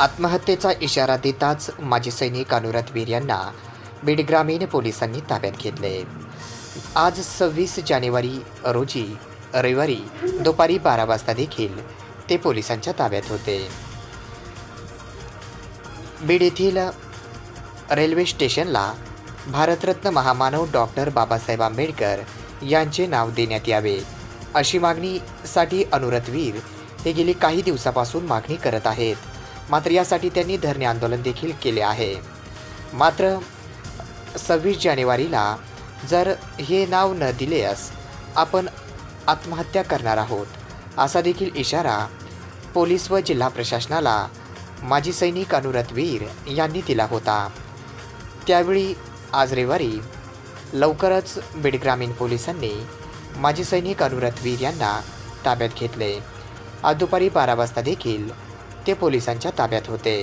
आत्महत्येचा इशारा देताच माजी सैनिक अनुराध वीर यांना बीड ग्रामीण पोलिसांनी ताब्यात घेतले. आज सव्वीस जानेवारी रोजी रविवारी दुपारी बारा वाजता देखील ते पोलिसांच्या ताब्यात होते. बीड येथील रेल्वे स्टेशनला भारतरत्न महामानव डॉक्टर बाबासाहेब आंबेडकर यांचे नाव देण्यात यावे अशी मागणीसाठी अनुरथ वीर हे गेली काही दिवसापासून मागणी करत आहेत. मात्र यासाठी त्यांनी धरणे आंदोलन देखील केले आहे. मात्र सव्वीस जानेवारीला जर हे नाव न दिलेस आपण आत्महत्या करणार आहोत असा देखील इशारा पोलीस व जिल्हा प्रशासनाला माजी सैनिक अनुरथ वीर यांनी दिला होता. त्यावेळी आज रविवारी लवकरच बीड ग्रामीण पोलिसांनी माजी सैनिक अनुरथ वीर यांना ताब्यात घेतले. आज दुपारी बारा वाजता देखील ते पोलिसांच्या ताब्यात होते.